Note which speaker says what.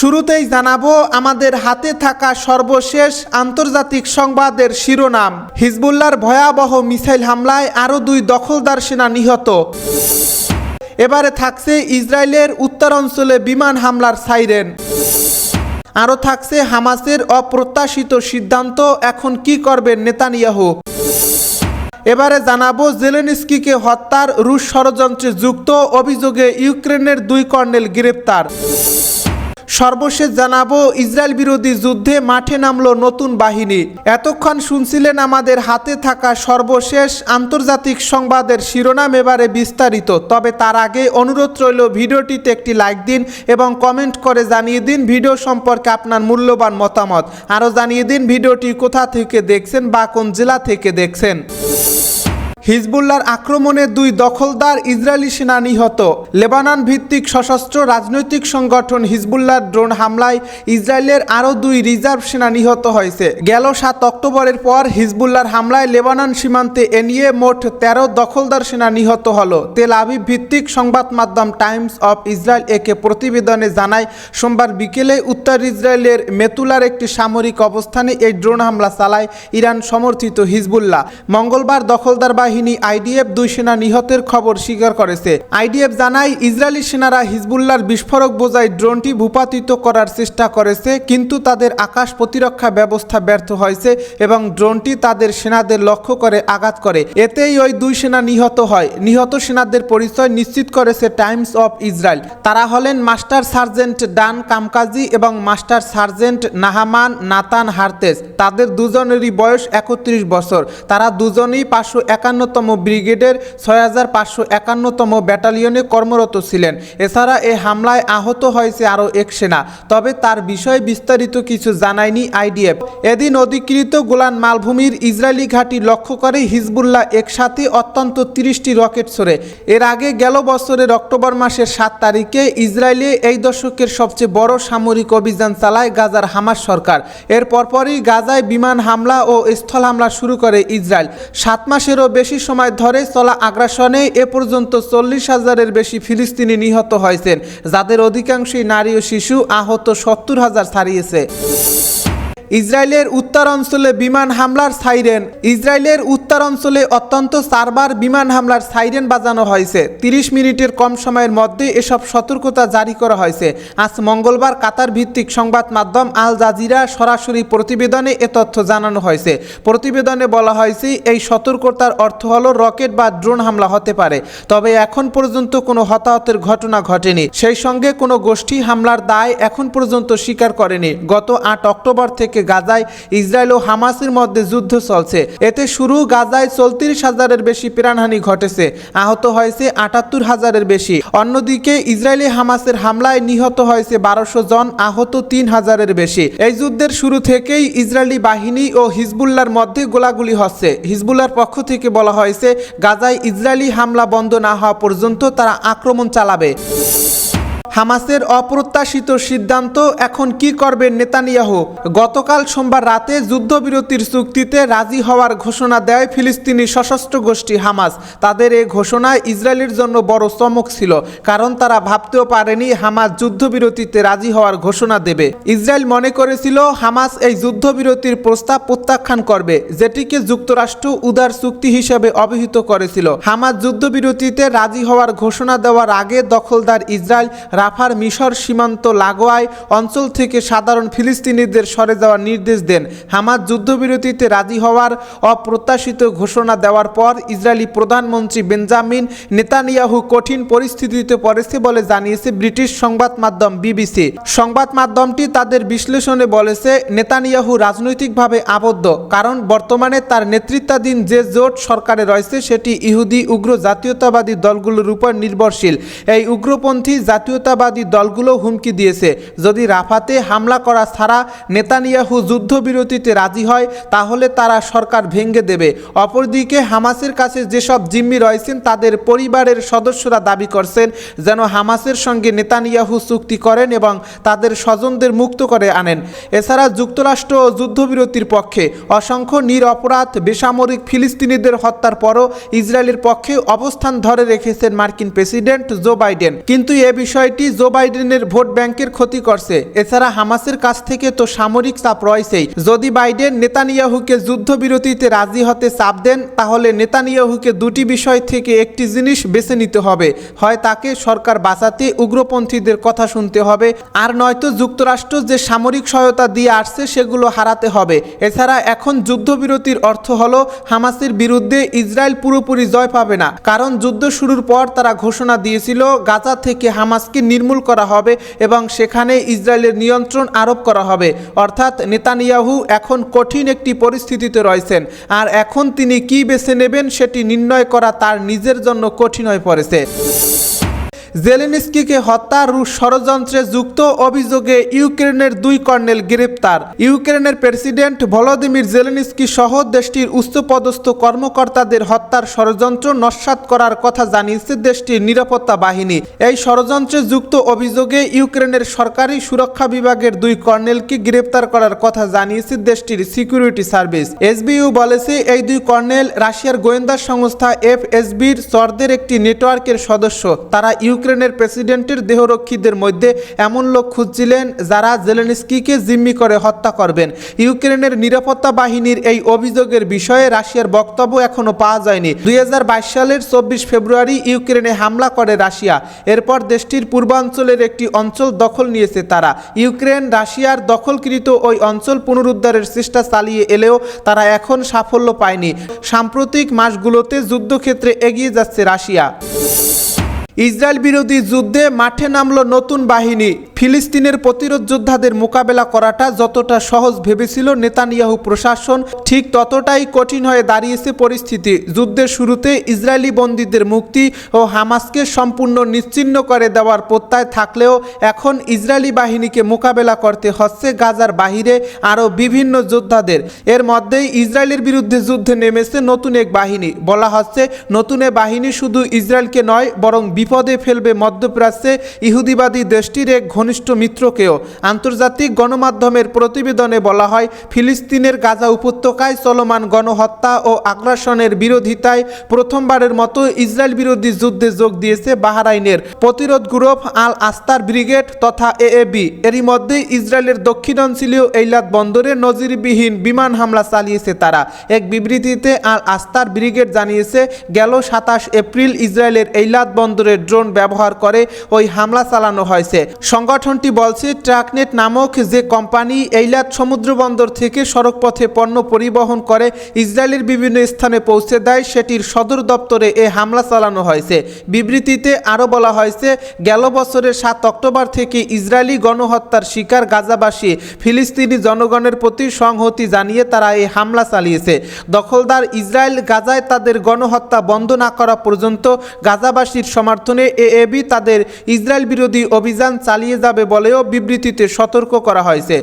Speaker 1: শুরুতেই জানাব, আমাদের হাতে থাকা সর্বশেষ আন্তর্জাতিক সংবাদের শিরোনাম। হিজবুল্লার ভয়াবহ মিসাইল হামলায় আরও দুই দখলদার সেনা নিহত। এবারে থাকছে ইসরায়েলের উত্তরাঞ্চলে বিমান হামলার সাইরেন। আরও থাকছে হামাসের অপ্রত্যাশিত সিদ্ধান্ত, এখন কি করবেন নেতানিয়াহু? এবারে জানাব, জেলেনস্কিকে হত্যার রুশ ষড়যন্ত্রে যুক্ত, অভিযোগে ইউক্রেনের দুই কর্নেল গ্রেপ্তার। সর্বশেষ জানাব, ইসরায়েল বিরোধী যুদ্ধে মাঠে নামলো নতুন বাহিনী। এতক্ষণ শুনছিলেন আমাদের হাতে থাকা সর্বশেষ আন্তর্জাতিক সংবাদের শিরোনাম এবারে বিস্তারিত। তবে তার আগে অনুরোধ রইল, ভিডিওটিতে একটি লাইক দিন এবং কমেন্ট করে জানিয়ে দিন ভিডিও সম্পর্কে আপনার মূল্যবান মতামত। আরও জানিয়ে দিন ভিডিওটি কোথা থেকে দেখছেন বা কোন জেলা থেকে দেখছেন। হিজবুল্লার আক্রমণে দুই দখলদার ইসরায়েলি সেনা নিহত। লেবানন ভিত্তিক সশস্ত্র রাজনৈতিক সংগঠন হিজবুল্লার ড্রোন হামলায় ইসরায়েলের আরও দুই রিজার্ভ সেনা নিহত হয়েছে। গেল সাত অক্টোবরের পর হিজবুল্লার হামলায় লেবানন সীমান্তে এ নিয়ে মোট তেরো দখলদার সেনা নিহত হল। তেল আবিব ভিত্তিক সংবাদ মাধ্যম টাইমস অফ ইসরায়েল একে প্রতিবেদনে জানায়, সোমবার বিকেলে উত্তর ইসরায়েলের মেতুলার একটি সামরিক অবস্থানে এই ড্রোন হামলা চালায় ইরান সমর্থিত হিজবুল্লাহ। মঙ্গলবার দখলদার বাহিনী আইডিএফ দুই সেনা নিহতের খবর স্বীকার করেছে। আইডিএফ জানায়, ইসরায়েলি সেনারা হিজবুল্লাহর বিস্ফোরক বোঝাই ড্রোনটি ভূপাতিত করার চেষ্টা করেছে, কিন্তু তাদের আকাশ প্রতিরক্ষা ব্যবস্থা ব্যর্থ হয়েছে এবং ড্রোনটি তাদের সেনাদের লক্ষ্য করে আঘাত করে। এতেই ওই দুই সেনা নিহত হয়। নিহত সেনাদের পরিচয় নিশ্চিত করেছে টাইমস অফ ইসরায়েল। তারা হলেন মাস্টার সার্জেন্ট ডান কামকাজি এবং মাস্টার সার্জেন্ট নাহামান নাতান হার্তেস তাদের দুজনেরই বয়স একত্রিশ বছর। তারা দুজনেই পাঁচশো একান্নতম ব্রিগেডের ছয় একান্নতম ব্যাটালিয়নে কর্মরত ছিলেন। এছাড়া এই হামলায় আহত হয়েছে আরও এক সেনা, তবে তার বিষয়ে বিস্তারিত কিছু জানায়নি আইডিএফ। এদিন অধিকৃত গোলান মালভূমির ইসরায়েলি ঘাঁটি লক্ষ্য করে হিজবুল্লাহ একসাথে অত্যন্ত তিরিশটি রকেট ছড়ে। এর আগে গেল বছরের অক্টোবর মাসের সাত তারিখে ইসরায়েলে এই দশকের সবচেয়ে বড় সামরিক অভিযান চালায় গাজার হামাস সরকার। এর পরপরই গাজায় বিমান হামলা ও স্থল হামলা শুরু করে ইসরায়েল সাত মাসেরও বেশি সময় ধরে চলা আগ্রাসনে এ পর্যন্ত চল্লিশ হাজারের বেশি ফিলিস্তিনি নিহত হয়েছেন, যাদের অধিকাংশই নারী ও শিশু, আহত সত্তর হাজার ছাড়িয়েছে। ইসরায়েলের উত্তর অঞ্চলে বিমান হামলার সাইরেন। ইসরায়েলের উত্তর অঞ্চলে অত্যন্ত চারবার বিমান হামলার সাইরেন বাজানো হয়েছে। তিরিশ মিনিটের কম সময়ের মধ্যে এসব সতর্কতা জারি করা হয়েছে। আজ মঙ্গলবার কাতার ভিত্তিক সংবাদ মাধ্যম আল জাজিরা সরাসরি প্রতিবেদনে এ তথ্য জানানো হয়েছে। প্রতিবেদনে বলা হয়েছে, এই সতর্কতার অর্থ হল রকেট বা ড্রোন হামলা হতে পারে। তবে এখন পর্যন্ত কোনো হতাহতের ঘটনা ঘটেনি। সেই সঙ্গে কোনো গোষ্ঠী হামলার দায় এখন পর্যন্ত স্বীকার করেনি। গত আট অক্টোবর থেকে গাজায় ইসরায়েল ও হামাসের মধ্যে যুদ্ধ চলছে। এতে শুরু গাজায় চৌত্রিশ হাজারের বেশি প্রাণহানি ঘটেছে। আহত হয়েছে আটাত্তর হাজারের বেশি। অন্যদিকে ইসরায়েলি হামাসের হামলায় নিহত হয়েছে বারোশো জন, আহত তিন হাজারের বেশি। এই যুদ্ধের শুরু থেকেই ইসরায়েলি বাহিনী ও হিজবুল্লার মধ্যে গোলাগুলি হচ্ছে। হিজবুল্লার পক্ষ থেকে বলা হয়েছে, গাজায় ইসরায়েলি হামলা বন্ধ না হওয়া পর্যন্ত তারা আক্রমণ চালাবে। হামাসের অপ্রত্যাশিত সিদ্ধান্ত এখন কি করবেন নেতানিয়াহু? গতকাল সোমবার রাতে যুদ্ধবিরতির চুক্তিতে রাজি হওয়ার ঘোষণা দেয় ফিলিস্তিনি সশস্ত্র গোষ্ঠী হামাস। তাদের এই ঘোষণায় ইসরায়েলের জন্য বড় চমক ছিল, কারণ তারা ভাবতেও পারেনি হামাস যুদ্ধবিরতিতে রাজি হওয়ার ঘোষণা দেবে। ইসরায়েল মনে করেছিল হামাস এই যুদ্ধবিরতির প্রস্তাব প্রত্যাখ্যান করবে, যেটিকে যুক্তরাষ্ট্র উদার চুক্তি হিসেবে অভিহিত করেছিল। হামাস যুদ্ধবিরতিতে রাজি হওয়ার ঘোষণা দেওয়ার আগে দখলদার ইসরায়েল রাফার মিশর সীমান্ত লাগোয়ায় অঞ্চল থেকে সাধারণ ফিলিস্তিনিদের সরে যাওয়ার নির্দেশ দেন। হামাদ যুদ্ধবিরতিতে রাজি হওয়ার অপ্রত্যাশিত ঘোষণা দেওয়ার পর ইসরায়েলি প্রধানমন্ত্রী বেঞ্জামিন নেতানিয়াহু কঠিন পরিস্থিতিতে পড়েছে বলে জানিয়েছে ব্রিটিশ সংবাদ মাধ্যম বিবিসি। সংবাদ মাধ্যমটি তাদের বিশ্লেষণে বলেছে, নেতানিয়াহু রাজনৈতিকভাবে আবদ্ধ, কারণ বর্তমানে তার নেতৃত্বাধীন যে জোট সরকারে রয়েছে সেটি ইহুদি, উগ্র জাতীয়তাবাদী দলগুলোর উপর নির্ভরশীল। এই উগ্রপন্থী জাতীয়তা জাতীয়তাবাদী দলগুলো হুমকি দিয়েছে। যদি রাফাতে হামলা করা ছাড়া নেতানিয়াহু যুদ্ধবিরতিতে রাজি হয়, তাহলে তারা সরকার ভেঙে দেবে। অপরদিকে হামাসের কাছে যেসব জিম্মি রয়েছেন, তাদের পরিবারের সদস্যরা দাবি করছেন যেন হামাসের সঙ্গে নেতানিয়াহু চুক্তি করেন এবং তাদের স্বজনদের মুক্ত করে আনেন। এছাড়া যুক্তরাষ্ট্র যুদ্ধবিরতির পক্ষে অসংখ্য নিরপরাধ বেসামরিক ফিলিস্তিনিদের হত্যার পরও ইসরায়েলের পক্ষে অবস্থান ধরে রেখেছেন মার্কিন প্রেসিডেন্ট জো বাইডেন। কিন্তু এ বিষয়টি বিষয়টি জো বাইডেনের ভোট ব্যাংকের ক্ষতি করছে। এছাড়া হামাসের কাছ থেকে তো সামরিক চাপ রয়েছেই। যদি বাইডেন নেতানিয়াহুকে যুদ্ধবিরতিতে রাজি হতে চাপ দেন, তাহলে নেতানিয়াহুকে দুটি বিষয় থেকে একটি জিনিস বেছে নিতে হবে। হয় তাকে সরকার বাঁচাতে উগ্রপন্থীদের কথা শুনতে হবে, আর নয়তো যুক্তরাষ্ট্র যে সামরিক সহায়তা দিয়ে আসছে সেগুলো হারাতে হবে। এছাড়া এখন যুদ্ধবিরতির অর্থ হলো, হামাসের বিরুদ্ধে ইসরায়েল পুরোপুরি জয় পাবে না। কারণ যুদ্ধ শুরুর পর তারা ঘোষণা দিয়েছিল, গাজা থেকে হামাসকে নির্মূল করা হবে এবং সেখানে ইসরায়েলের নিয়ন্ত্রণ আরোপ করা হবে। অর্থাৎ নেতানিয়াহু এখন কঠিন একটি পরিস্থিতিতে রয়েছেন। আর এখন তিনি কি বেছে নেবেন সেটি নির্ণয় করা তার নিজের জন্য কঠিন হয়ে পড়েছে। জেলেনস্কিকে হত্যা রুশ ষড়যন্ত্রে যুক্ত অভিযোগে ইউক্রেনের দুই কর্নেল গ্রেপ্তার। ইউক্রেনের প্রেসিডেন্ট ভলোদিমির জেলেনস্কি সহ দেশটির উচ্চপদস্থ কর্মকর্তাদের হত্যার ষড়যন্ত্র নস্যাৎ করার কথা জানিয়েছে দেশটির নিরাপত্তা বাহিনী। এই ষড়যন্ত্রে যুক্ত অভিযোগে ইউক্রেনের সরকারি সুরক্ষা বিভাগের দুই কর্নেলকে গ্রেপ্তার করার কথা জানিয়েছে দেশটির সিকিউরিটি সার্ভিস। এসবিইউ বলেছে, এই দুই কর্নেল রাশিয়ার গোয়েন্দা সংস্থা এফএসবির সরদের একটি নেটওয়ার্কের সদস্য। তারা ইউক্রেনের প্রেসিডেন্টের দেহরক্ষীদের মধ্যে এমন লোক খুঁজছিলেন যারা জেলেনস্কিকে জিম্মি করে হত্যা করবেন। ইউক্রেনের নিরাপত্তা বাহিনীর এই অভিযোগের বিষয়ে রাশিয়ার বক্তব্য এখনও পাওয়া যায়নি। দুই হাজার বাইশ সালের চব্বিশ ফেব্রুয়ারি ইউক্রেনে হামলা করে রাশিয়া। এরপর দেশটির পূর্বাঞ্চলের একটি অঞ্চল দখল নিয়েছে তারা। ইউক্রেন রাশিয়ার দখলকৃত ওই অঞ্চল পুনরুদ্ধারের চেষ্টা চালিয়ে এলেও তারা এখন সাফল্য পায়নি। সাম্প্রতিক মাসগুলোতে যুদ্ধক্ষেত্রে এগিয়ে যাচ্ছে রাশিয়া। ইসরায়েল বিরোধী যুদ্ধে মাঠে নামল নতুন বাহিনী। ফিলিস্তিনের প্রতিরোধ যোদ্ধাদের মোকাবেলা করাটা যতটা সহজ ভেবেছিল নেতানিয়াহু প্রশাসন, ঠিক ততটাই কঠিন হয়ে দাঁড়িয়েছে পরিস্থিতি। যুদ্ধের শুরুতে ইসরায়েলি বন্দীদের মুক্তি ও হামাসকে সম্পূর্ণ নিশ্চিহ্ন করে দেওয়ার প্রত্যয় থাকলেও এখন ইসরায়েলি বাহিনীকে মোকাবেলা করতে হচ্ছে গাজার বাহিরে আরও বিভিন্ন যোদ্ধাদের। এর মধ্যেই ইসরায়েলের বিরুদ্ধে যুদ্ধে নেমেছে নতুন এক বাহিনী। বলা হচ্ছে, নতুন এ বাহিনী শুধু ইসরায়েলকে নয়, বরং বিপদে ফেলবে মধ্যপ্রাচ্যে ইহুদিবাদী দেশটির এক ঘনিষ্ঠ মিত্রকেও আন্তর্জাতিক গণমাধ্যমের প্রতিবেদনে বলা হয়, ফিলিস্তিনের গাজা উপত্যকায় চলমান গণহত্যা ও আগ্রাসনের বিরোধিতায় প্রথমবারের মতো ইসরায়েল বিরোধী যুদ্ধে যোগ দিয়েছে বাহারাইনের প্রতিরোধ গ্রুপ আল আস্তার ব্রিগেড তথা এএবি। এরই মধ্যে ইসরায়েলের দক্ষিণাঞ্চলীয় এইলাত বন্দরে নজিরবিহীন বিমান হামলা চালিয়েছে তারা। এক বিবৃতিতে আল আস্তার ব্রিগেড জানিয়েছে, গেল সাতাশ এপ্রিল ইসরায়েলের এইলাত বন্দরে ড্রোন ব্যবহার করে ওই হামলা চালানো হয়েছে। সংগঠনটি বলছে, ট্রাকনেট নামক যে কোম্পানি এইলাত সমুদ্র বন্দর থেকে সড়কপথে পণ্য পরিবহন করে ইসরায়েলের বিভিন্ন স্থানে পৌঁছে দেয়, সেটির সদর দপ্তরে এ হামলা চালানো হয়েছে। বিবৃতিতে আরও বলা হয়েছে, গেল বছরের সাত অক্টোবর থেকে ইসরায়েলি গণহত্যার শিকার গাজাবাসী ফিলিস্তিনি জনগণের প্রতি সংহতি জানিয়ে তারা এই হামলা চালিয়েছে। দখলদার ইসরায়েল গাজায় তাদের গণহত্যা বন্ধ না করা পর্যন্ত গাজাবাসীর সমর্থনে এএবি তাদের ইসরায়েল বিরোধী অভিযান চালিয়ে যাবে বলেও বিবৃতিতে সতর্ক করা হয়েছে।